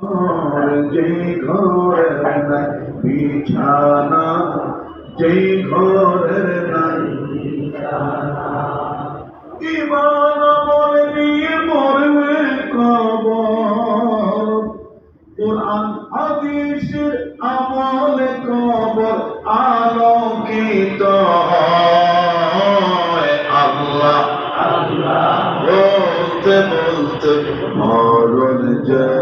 যেই ঘরের নাই, বিছানা, যেই ঘরের নাই ইমান আমল নিয়ে মরবে কবর। কোরআন, হাদিসের আমলে কবর আলোকিত আল্লাহ বলতে বলতে মরণ সকলের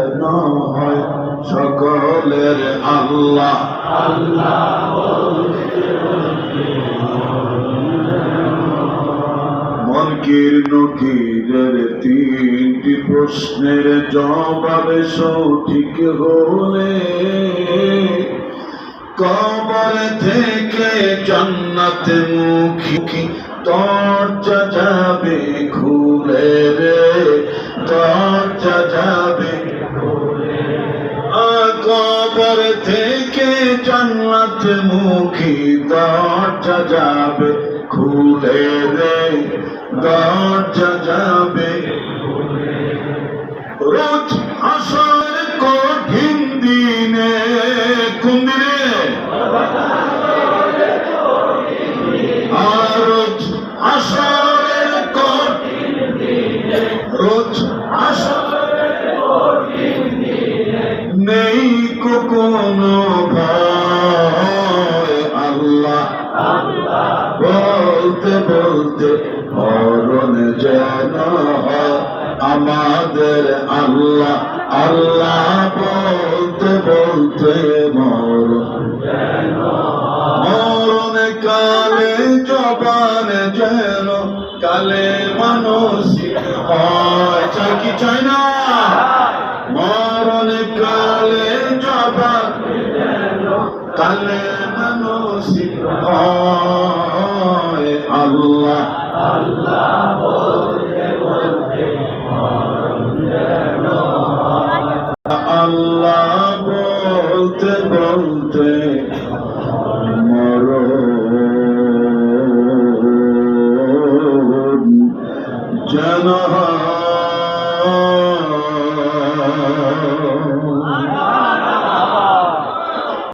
আল্লাহ। মনকির তিনটি প্রশ্নের জবাবে সঠিক হলে কবর থেকে জান্নাত মুখী দরজা যাবে খুলে রে? থেকে জান্নাত মুখী দরজা যাবে, খুলে রে, দরজা যাবে। রোজ আসর কঠিন দিনে আর রোজ আসরের কঠিন রোজ কোনো ভয় আল্লাহ। বলতে বলতে মরণ যেন আমাদের আল্লাহ। আল্লাহ বলতে বলতে মরণ মরণ কালে জবান যেন কালে মানুষ হয়। চাই কি চাই না? শিখায় আল্লাহ। আল্লাহ বলতে বলতে আল্লাহ বলতে বলতে মরণ যেন